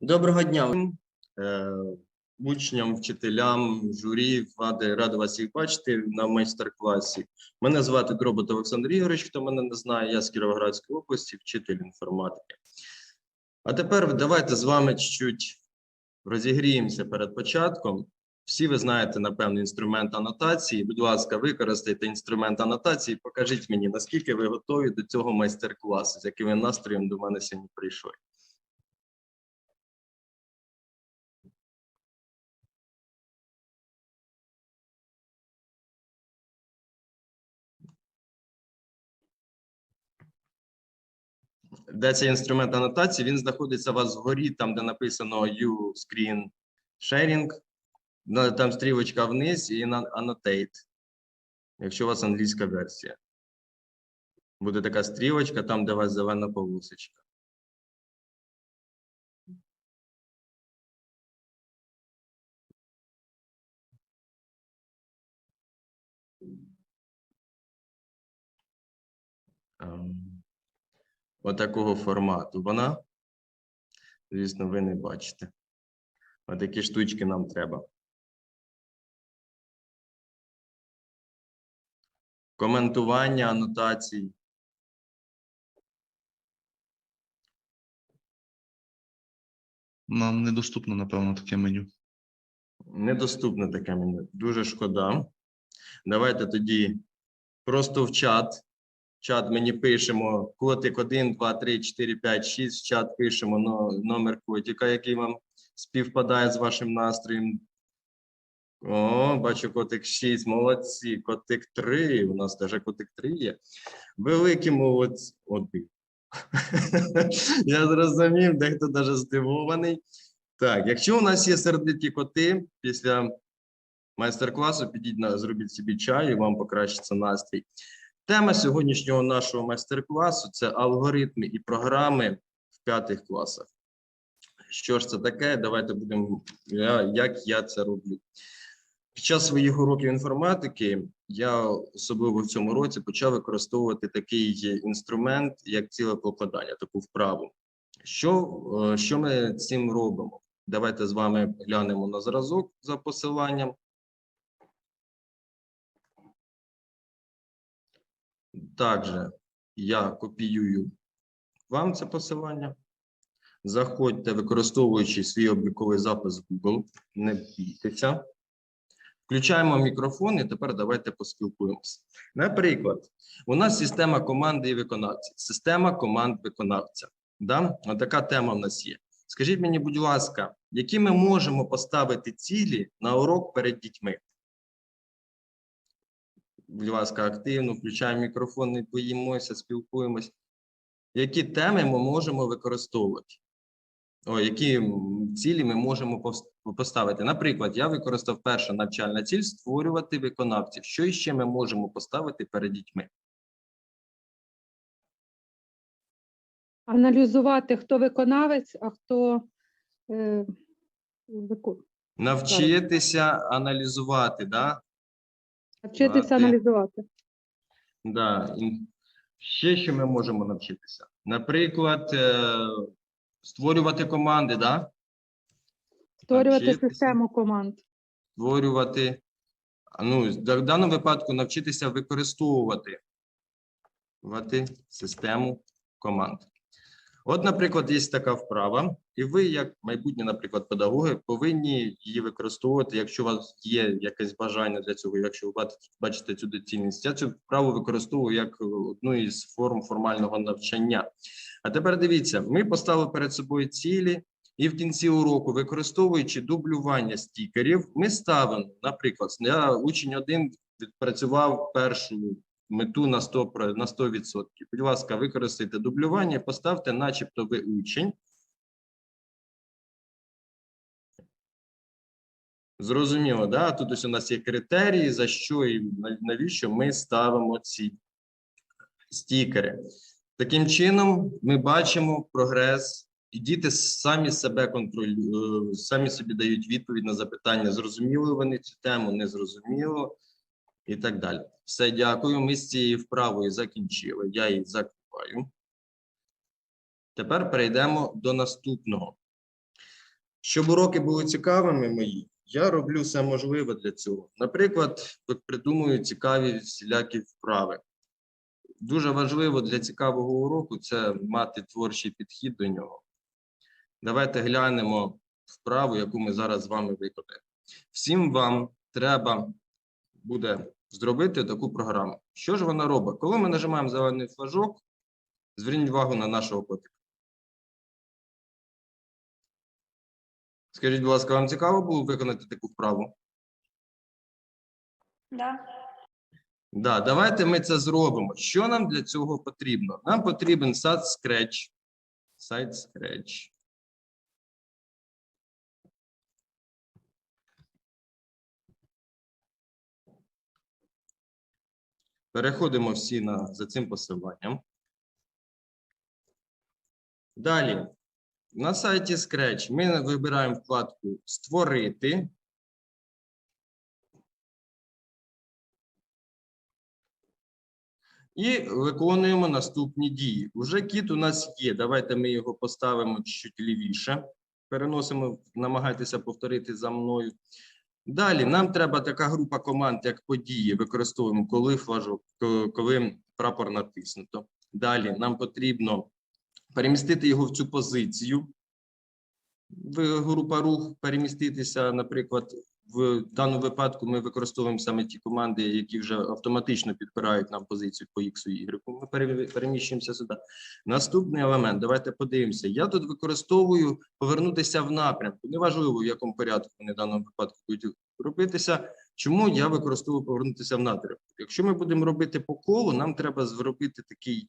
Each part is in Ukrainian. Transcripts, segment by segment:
Доброго дня е, учням, вчителям, журі. Ради, радий вас всіх бачити на майстер-класі. Мене звати Дробот Олександр Ігорович, хто мене не знає, я з Кіровоградської області, вчитель інформатики. А тепер давайте з вами чуть-чуть розігріємося перед початком. Всі ви знаєте, напевно, інструмент анотації. Будь ласка, використайте інструмент анотації. Покажіть мені, наскільки ви готові до цього майстер-класу, з яким настроєм до мене сьогодні прийшли. Де цей інструмент анотації, він знаходиться у вас вгорі, там, де написано You Screen Sharing, там стрілочка вниз і Annotate, якщо у вас англійська версія. Буде така стрілочка, там, де у вас зелена полосочка. Ем, Отакого формату вона. Звісно, ви не бачите. Отакі штучки нам треба. Коментування, анотацій. Нам недоступно, напевно, таке меню. Недоступне таке мені. Дуже шкода. Давайте тоді просто в чат. Чат мені пишемо котик 1, 2, 3, 4, 5, 6. В чат пишемо номер котика, який вам співпадає з вашим настроєм. О, бачу котик 6. Молодці. Котик 3. У нас теж котик 3 є. Великі молодці. Один. Я зрозумів, дехто навіть здивований. Так, якщо у нас є сердиті коти, після майстер-класу підіть на зробіть собі чай, і вам покращиться настрій. Тема сьогоднішнього нашого майстер-класу це алгоритми і програми в п'ятих класах. Що ж це таке? Давайте будемо, як я це роблю. Під час своїх уроків інформатики я особливо в цьому році почав використовувати такий інструмент, як ціле покладання, таку вправу. Що, е, що ми цим робимо? Давайте з вами глянемо на зразок за посиланням. Також я копіюю вам це посилання. Заходьте, використовуючи свій обліковий запис Google, не бійтеся. Включаємо мікрофон і тепер давайте поспілкуємося. Наприклад, у нас система команди і виконавців. Система команд виконавця. Да? Така тема в нас є. Скажіть мені, будь ласка, які ми можемо поставити цілі на урок перед дітьми? Будь ласка, активно включаємо мікрофон, не боїмося, спілкуємось. Які теми ми можемо використовувати? О, які цілі ми можемо поставити? Наприклад, я використав перша навчальна ціль створювати виконавців. Що іще ми можемо поставити перед дітьми? аналізувати, хто виконавець, а хто е, вику- Навчитися аналізувати, да? Вчитися Ти- аналізувати. Да. Ще що ми можемо навчитися? Наприклад, е, створювати команди, да? Створювати Навчитися. систему команд. створювати, ну, в даному випадку навчитися використовувати систему команд. От, наприклад, є така вправа, і ви, як майбутні, наприклад, педагоги, повинні її використовувати, якщо у вас є якесь бажання для цього, якщо ви бачите- цю доцільність. Я цю вправу використовую як одну із форм формального навчання. А тепер дивіться, ми поставили перед собою цілі, і в кінці уроку, використовуючи дублювання стікерів, ми ставимо, наприклад, я учень один відпрацював першу мету на 100%. про- На 100%. Будь ласка, використайте дублювання, поставте, начебто ви учень. Зрозуміло, да? Тут ось у нас є критерії, за що і навіщо ми ставимо ці стікери. Таким чином, ми бачимо прогрес, і діти самі себе контролюють, самі собі дають відповідь на запитання, зрозуміли вони цю тему, не зрозуміло, і так далі. Все, дякую. Ми з цією вправою закінчили. Я її закриваю. Тепер перейдемо до наступного. Щоб уроки були цікавими мої, я роблю все можливе для цього. Наприклад, придумую цікаві всілякі вправи. Дуже важливо для цікавого уроку це мати творчий підхід до нього. Давайте глянемо вправу, яку ми зараз з вами виконаємо. Всім вам треба буде зробити таку програму. Що ж вона робить? Коли ми нажимаємо зелений флажок, зверніть увагу на нашого котика. Скажіть, будь ласка, вам цікаво було виконати таку вправу? Да. Да, давайте ми це зробимо. Що нам для цього потрібно? Нам потрібен сайт Scratch. Сайт Scratch. Переходимо всі на, за цим посиланням. Далі. На сайті Scratch ми вибираємо вкладку Створити. І виконуємо наступні дії. Уже кіт у нас є. Давайте ми його поставимо чуть лівіше. Переносимо, намагайтеся повторити за мною. Далі нам треба така група команд, як події, використовуємо, коли флажок, коли прапор натиснуто. Далі нам потрібно перемістити його в цю позицію. В група рух переміститися, наприклад, в даному випадку ми використовуємо саме ті команди, які вже автоматично підбирають нам позицію по X Y. Ми переміщуємося сюди. Наступний елемент. Давайте подивимося. Я тут використовую повернутися в напрямку. Неважливо, в якому порядку вони в даному випадку будуть робитися. Чому я використовую повернутися в напрямку? Якщо ми будемо робити по колу, нам треба зробити такий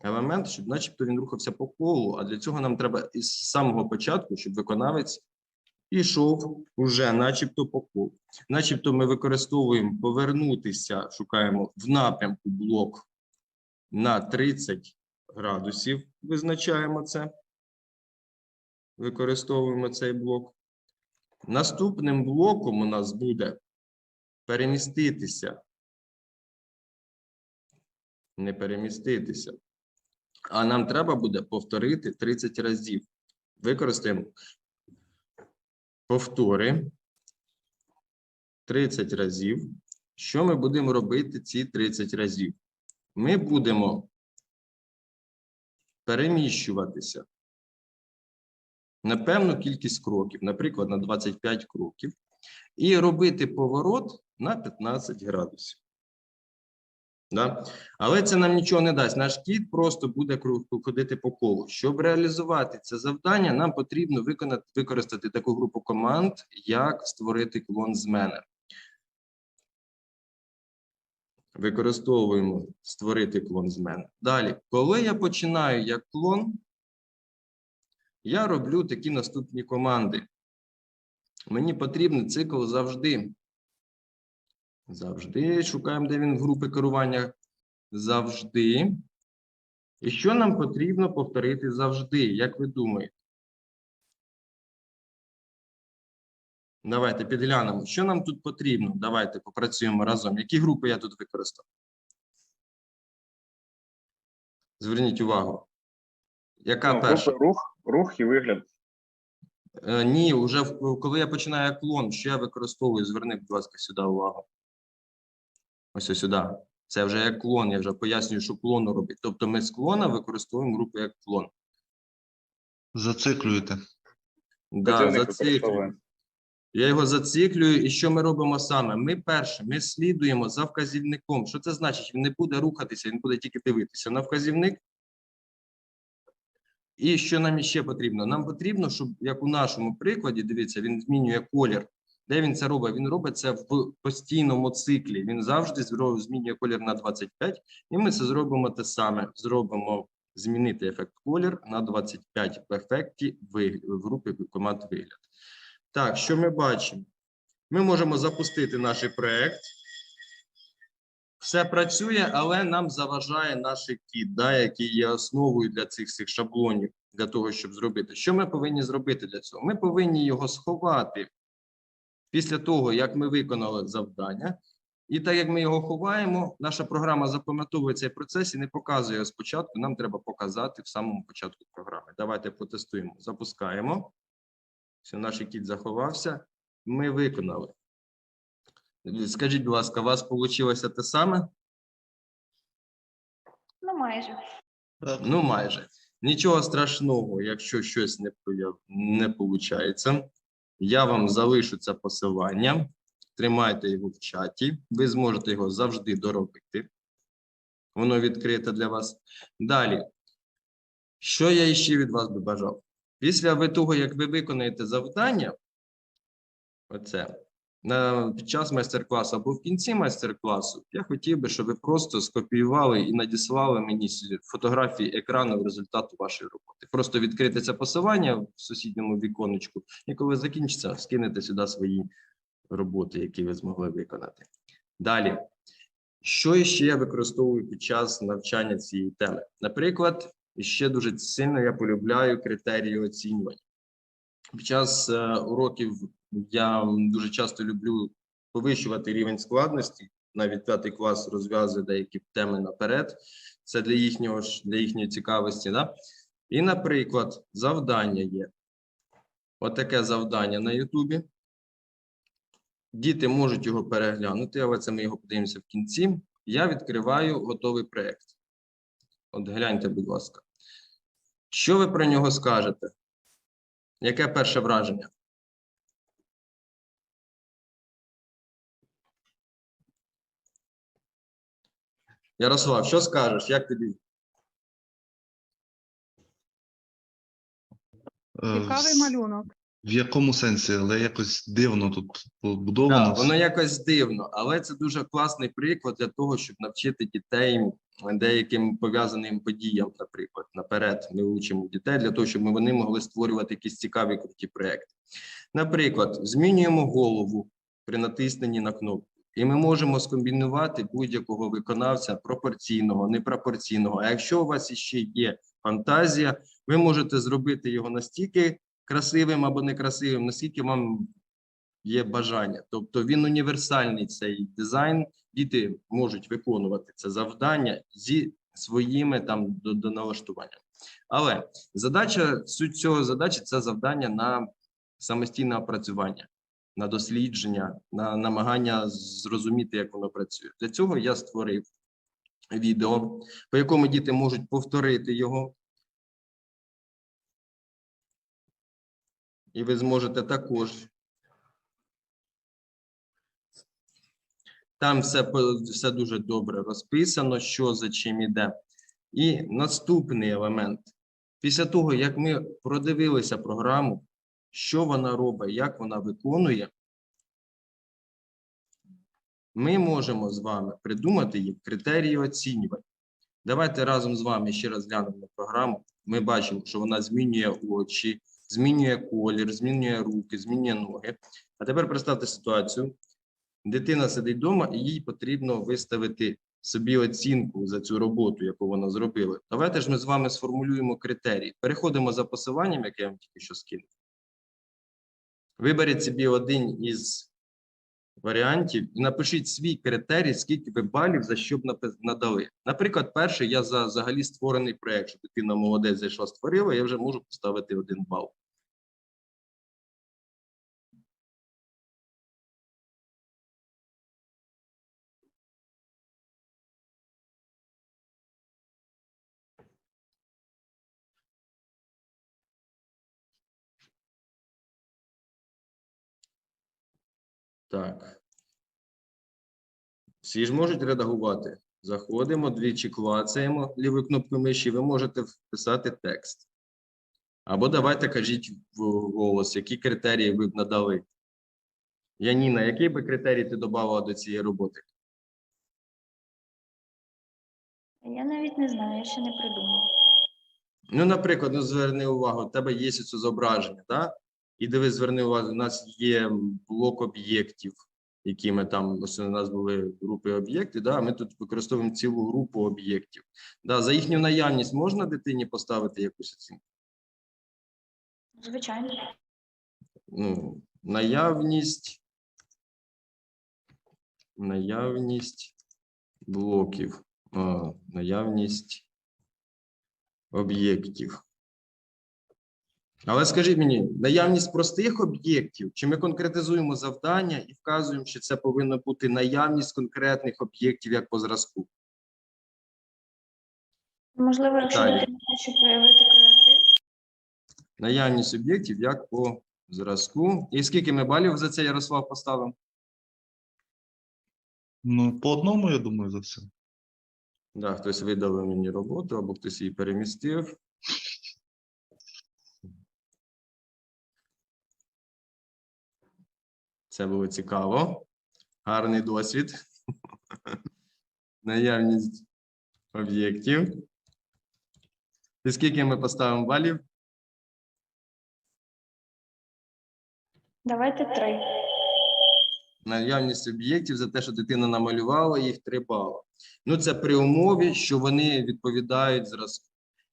елемент, щоб, начебто, він рухався по колу. А для цього нам треба із самого початку, щоб виконавець пішов уже, начебто, по колу. Начебто, ми використовуємо повернутися, шукаємо в напрямку блок на 30 градусів. Визначаємо це. Використовуємо цей блок. Наступним блоком у нас буде переміститися. Не переміститися. А нам треба буде повторити 30 разів. Використаємо повтори 30 разів. Що ми будемо робити ці 30 разів? Ми будемо переміщуватися на певну кількість кроків, наприклад, на 25 кроків, і робити поворот на 15 градусів. Да? Але це нам нічого не дасть. Наш кіт просто буде ходити по колу. Щоб реалізувати це завдання, нам потрібно виконати, використати таку групу команд, як створити клон з мене. Використовуємо створити клон з мене. Далі, коли я починаю як клон, я роблю такі наступні команди. Мені потрібен цикл завжди. Завжди шукаємо, де він в групи керування. Завжди. І що нам потрібно повторити завжди, як ви думаєте? Давайте підглянемо, що нам тут потрібно. Давайте попрацюємо разом. Які групи я тут використав? Зверніть увагу. Яка Ну, перша? групи рух, рух і вигляд. Е, ні, уже в- коли я починаю клон, що я використовую? Зверни, будь ласка, сюди увагу. Ось ось сюди. Це вже як клон, я вже пояснюю, що клону робить. Тобто ми з клона використовуємо групу як клон. Зациклюєте. Да, зациклюю. Я його зациклюю. І що ми робимо саме? Ми перше, ми слідуємо за вказівником. Що це значить? Він не буде рухатися, він буде тільки дивитися на вказівник. І що нам ще потрібно? Нам потрібно, щоб як у нашому прикладі, дивіться, він змінює колір. Де він це робить? Він робить це в постійному циклі. Він завжди змінює колір на 25, і ми це зробимо те саме. Зробимо змінити ефект колір на 25 в ефекті вигля- в групі команд вигляд. Так, що ми бачимо? Ми можемо запустити наш проект. Все працює, але нам заважає наш кіт, да, який є основою для цих всіх шаблонів, для того, щоб зробити. Що ми повинні зробити для цього? Ми повинні його сховати після того, як ми виконали завдання. І так як ми його ховаємо, наша програма запам'ятовує цей процес і не показує спочатку. Нам треба показати в самому початку програми. Давайте потестуємо. Запускаємо. Все, наш кіт заховався. Ми виконали. Скажіть, будь ласка, у вас вийшло те саме? Ну, майже. Ну, майже. Нічого страшного, якщо щось не, не виходить. Я вам залишу це посилання. Тримайте його в чаті. Ви зможете його завжди доробити. Воно відкрите для вас. Далі. Що я ще від вас би бажав? Після того, як ви виконаєте завдання, оце, під час майстер-класу або в кінці майстер-класу, я хотів би, щоб ви просто скопіювали і надіслали мені фотографії екрану результату вашої роботи. Просто відкрити це посилання в сусідньому віконечку, і коли закінчиться, скинете сюди свої роботи, які ви змогли виконати. Далі. Що ще я використовую під час навчання цієї теми? Наприклад, ще дуже сильно я полюбляю критерії оцінювання. Під час е, уроків я дуже часто люблю повищувати рівень складності. Навіть п'ятий клас розв'язує деякі теми наперед. Це для їхнього для їхньої цікавості. Да? І, наприклад, завдання є. Отаке завдання на Ютубі. Діти можуть його переглянути, але це ми його подивимося в кінці. Я відкриваю готовий проєкт. От гляньте, будь ласка. Що ви про нього скажете? Яке перше враження? Ярослав, що скажеш? Як тобі? Е, Цікавий малюнок. В якому сенсі? Але якось дивно тут побудовано. Так, воно якось дивно, але це дуже класний приклад для того, щоб навчити дітей деяким пов'язаним подіям, наприклад, наперед ми учимо дітей для того, щоб вони могли створювати якісь цікаві круті проекти. Наприклад, змінюємо голову при натисненні на кнопку, і ми можемо скомбінувати будь-якого виконавця пропорційного, непропорційного. А якщо у вас іще є фантазія, ви можете зробити його настільки красивим або некрасивим, наскільки вам є бажання. Тобто він універсальний цей дизайн. Діти можуть виконувати це завдання зі своїми там до, до налаштування. Але задача суть цього задачі це завдання на самостійне опрацювання, на дослідження, на намагання зрозуміти, як воно працює. Для цього я створив відео, по якому діти можуть повторити його. І ви зможете також Там все, все дуже добре розписано, що за чим іде. І наступний елемент. Після того, як ми продивилися програму, що вона робить, як вона виконує, ми можемо з вами придумати їм критерії оцінювання. Давайте разом з вами ще раз глянемо програму. Ми бачимо, що вона змінює очі, змінює колір, змінює руки, змінює ноги. А тепер представте ситуацію. Дитина сидить вдома, і їй потрібно виставити собі оцінку за цю роботу, яку вона зробила. Давайте ж ми з вами сформулюємо критерії. Переходимо за посиланням, яке я вам тільки що скинув. Виберіть собі один із варіантів і напишіть свій критерій, скільки ви балів за що б надали. Наприклад, перший я за взагалі створений проект, що дитина молодець зайшла, створила, я вже можу поставити один бал. Так. Всі ж можуть редагувати. Заходимо, двічі клацаємо лівою кнопкою миші, ви можете вписати текст. Або давайте кажіть в голос, які критерії ви б надали. Яніна, який би критерій ти додавала до цієї роботи? Я навіть не знаю, я ще не придумала. Ну, наприклад, ну зверни увагу, у тебе є це зображення, так? І дивись, зверни увагу, у нас є блок об'єктів, які ми там, ось у нас були групи об'єктів, да? ми тут використовуємо цілу групу об'єктів. Да, за їхню наявність можна дитині поставити якусь оцінку? Звичайно. Ну, наявність, наявність блоків, а, наявність об'єктів. Але скажіть мені, наявність простих об'єктів, чи ми конкретизуємо завдання і вказуємо, що це повинно бути наявність конкретних об'єктів як по зразку? Можливо, якщо Далі. дитина хоче проявити креатив, Наявність об'єктів як по зразку. І скільки ми балів за це Ярослав поставимо? Ну, по одному, я думаю, за все. Да, хтось видалив мені роботу, або хтось її перемістив. Це було цікаво. Гарний досвід. Наявність об'єктів. І скільки ми поставимо балів? давайте три. наявність об'єктів за те, що дитина намалювала їх 3 бали. Ну, це при умові, що вони відповідають зразку.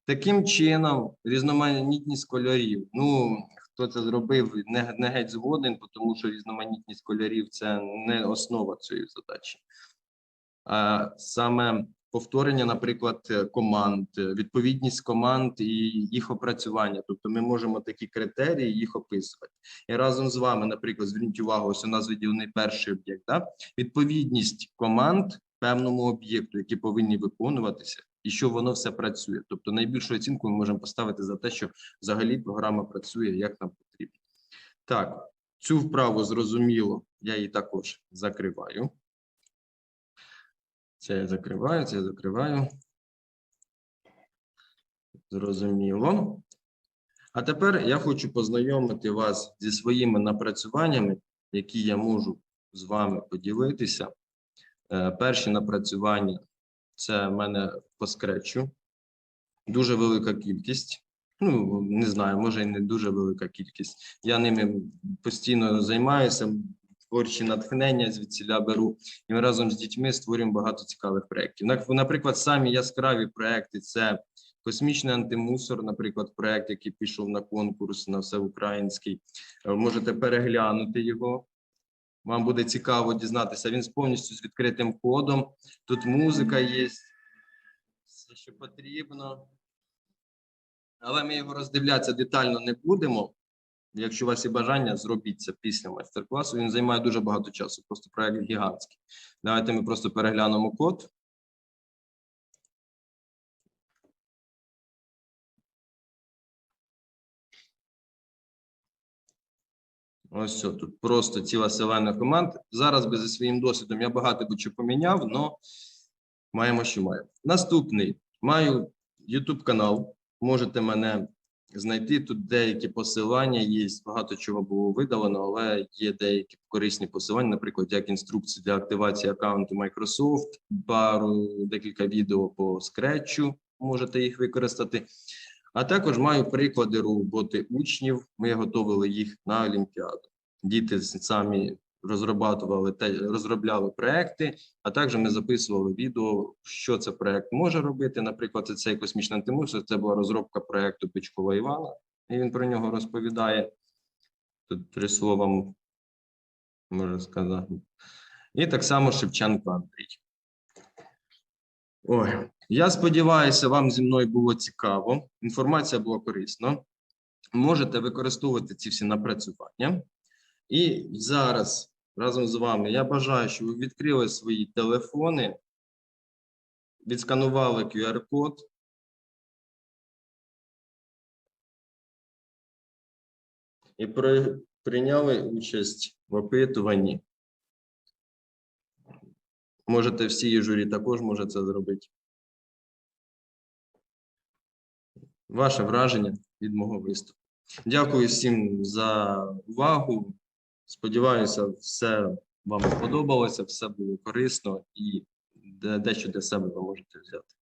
Таким чином, різноманітність кольорів. Ну, хто це зробив, не, не геть згоден, тому що різноманітність кольорів це не основа цієї задачі. А саме повторення, наприклад, команд, відповідність команд і їх опрацювання. Тобто ми можемо такі критерії їх описувати. І разом з вами, наприклад, зверніть увагу, ось у нас виділений перший об'єкт. Да? Відповідність команд певному об'єкту, які повинні виконуватися, і що воно все працює. Тобто найбільшу оцінку ми можемо поставити за те, що взагалі програма працює як нам потрібно. Так, цю вправу зрозуміло, я її також закриваю. Це я закриваю, це я закриваю. Зрозуміло. А тепер я хочу познайомити вас зі своїми напрацюваннями, які я можу з вами поділитися. Е, Перші напрацювання це в мене по скретчу. Дуже велика кількість. Ну, не знаю, може і не дуже велика кількість. Я ними постійно займаюся, творчі натхнення звідсіля беру. І ми разом з дітьми створюємо багато цікавих проєктів. Наприклад, самі яскраві проекти це Космічний антимусор, наприклад, проект, який пішов на конкурс на всеукраїнський. Е, Можете переглянути його. Вам буде цікаво дізнатися. Він повністю з відкритим кодом. Тут музика є, все, що потрібно. Але ми його роздивлятися детально не будемо. Якщо у вас є бажання, зробіть це після майстер-класу. Він займає дуже багато часу. Просто проект гігантський. Давайте ми просто переглянемо код. Ось все, тут просто ціла селена команд. Зараз би зі своїм досвідом я багато би чого поміняв, але маємо, що маємо. Наступний маю YouTube канал. Можете мене знайти. Тут деякі посилання є. Багато чого було видалено, але є деякі корисні посилання, наприклад, як інструкції для активації аккаунту Microsoft, пару декілька відео по скретчу. Можете їх використати. А також маю приклади роботи учнів. Ми готували їх на Олімпіаду. Діти самі розробляли розробляли проекти, а також ми записували відео, що це проект може робити. Наприклад, це цей космічний антимусор. Це була розробка проекту Пичкова Івана, і він про нього розповідає. Тут три слова можу сказати. І так само Шевченко Андрій. Ой, я сподіваюся, вам зі мною було цікаво. Інформація була корисна. Можете використовувати ці всі напрацювання. І зараз разом з вами я бажаю, щоб ви відкрили свої телефони, відсканували QR-код. І при- прийняли участь в опитуванні. Можете всі журі також може це зробити. Ваше враження від мого виступу. Дякую всім за увагу. Сподіваюся, все вам сподобалося, все було корисно і дещо для себе ви можете взяти.